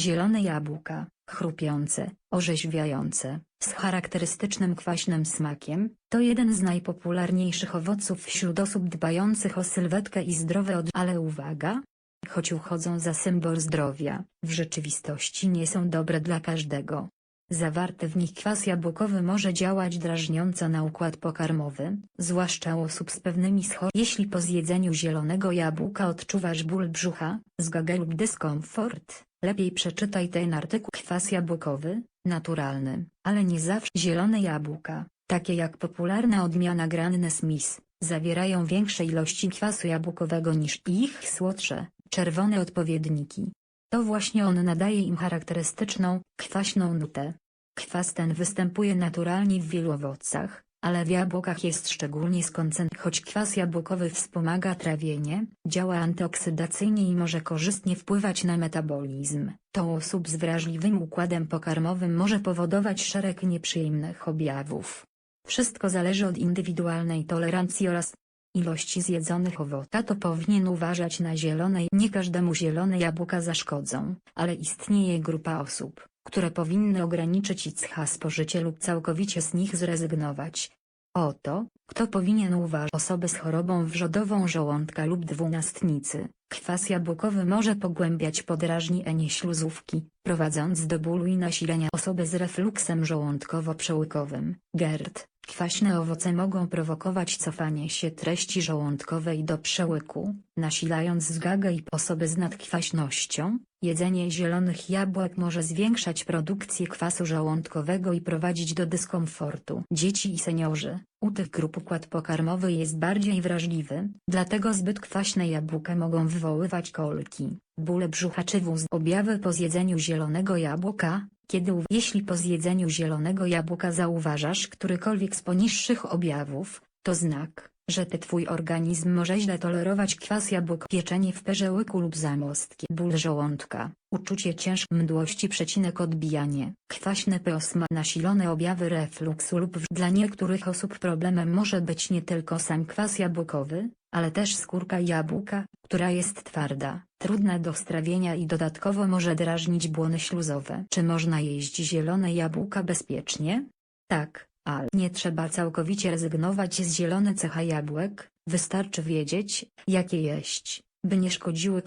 Zielone jabłka, chrupiące, orzeźwiające, z charakterystycznym kwaśnym smakiem, to jeden z najpopularniejszych owoców wśród osób dbających o sylwetkę i zdrowe od... Ale uwaga! Choć uchodzą za symbol zdrowia, w rzeczywistości nie są dobre dla każdego. Zawarty w nich kwas jabłkowy może działać drażniąco na układ pokarmowy, zwłaszcza u osób z pewnymi schorobami. Jeśli po zjedzeniu zielonego jabłka odczuwasz ból brzucha, zgagę lub dyskomfort, lepiej przeczytaj ten artykuł. Kwas jabłkowy, naturalny, ale nie zawsze zielone jabłka, takie jak popularna odmiana Granny Smith, zawierają większe ilości kwasu jabłkowego niż ich słodsze, czerwone odpowiedniki. To właśnie on nadaje im charakterystyczną, kwaśną nutę. Kwas ten występuje naturalnie w wielu owocach, ale w jabłkach jest szczególnie skoncentrowany. Choć kwas jabłkowy wspomaga trawienie, działa antyoksydacyjnie i może korzystnie wpływać na metabolizm, to osób z wrażliwym układem pokarmowym może powodować szereg nieprzyjemnych objawów. Wszystko zależy od indywidualnej tolerancji oraz ilości zjedzonych owoców. To powinien uważać na zielone. Nie każdemu zielone jabłka zaszkodzą, ale istnieje grupa osób, które powinny ograniczyć ich spożycie lub całkowicie z nich zrezygnować. Oto, kto powinien uważać osoby z chorobą wrzodową żołądka lub dwunastnicy. Kwas jabłkowy może pogłębiać podrażnienie śluzówki, prowadząc do bólu i nasilenia osoby z refluksem żołądkowo-przełykowym. GERD. Kwaśne owoce mogą prowokować cofanie się treści żołądkowej do przełyku, nasilając zgagę i osoby z nadkwaśnością. Jedzenie zielonych jabłek może zwiększać produkcję kwasu żołądkowego i prowadzić do dyskomfortu. Dzieci i seniorzy, u tych grup układ pokarmowy jest bardziej wrażliwy, dlatego zbyt kwaśne jabłka mogą wywoływać kolki, bóle brzucha czy wóz. Objawy po zjedzeniu zielonego jabłka, kiedy jeśli po zjedzeniu zielonego jabłka zauważasz którykolwiek z poniższych objawów, to znak, że ty twój organizm może źle tolerować kwas jabłek, pieczenie w perzełyku lub zamostki, ból żołądka, uczucie ciężkiej mdłości przecinek odbijanie, kwaśne posma, nasilone objawy refluksu lub w- dla niektórych osób problemem może być nie tylko sam kwas jabłkowy, ale też skórka jabłka, która jest twarda, trudna do strawienia i dodatkowo może drażnić błony śluzowe. Czy można jeść zielone jabłka bezpiecznie? Tak, nie trzeba całkowicie rezygnować z zielone cecha jabłek, wystarczy wiedzieć, jakie jeść, by nie szkodziły.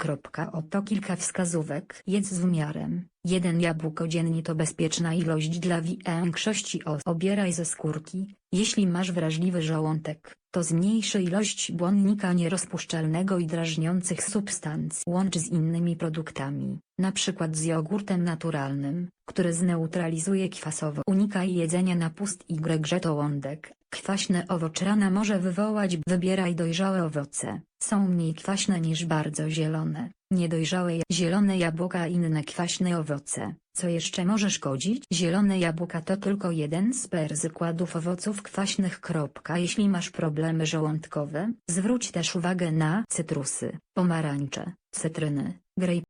Oto kilka wskazówek. Jedz z umiarem. Jeden jabłko dziennie to bezpieczna ilość dla większości osób. Obieraj ze skórki, jeśli masz wrażliwy żołądek, to zmniejszy ilość błonnika nierozpuszczalnego i drażniących substancji. Łącz z innymi produktami, np. z jogurtem naturalnym, który zneutralizuje kwasowo. Unikaj jedzenia na pust i grze żołądek. Kwaśne owoce rana może wywołać. Wybieraj dojrzałe owoce, są mniej kwaśne niż bardzo zielone, niedojrzałe zielone jabłka i inne kwaśne owoce. Co jeszcze może szkodzić? Zielone jabłka to tylko jeden z przykładów owoców kwaśnych. Jeśli masz problemy żołądkowe, zwróć też uwagę na cytrusy, pomarańcze, cytryny, grape.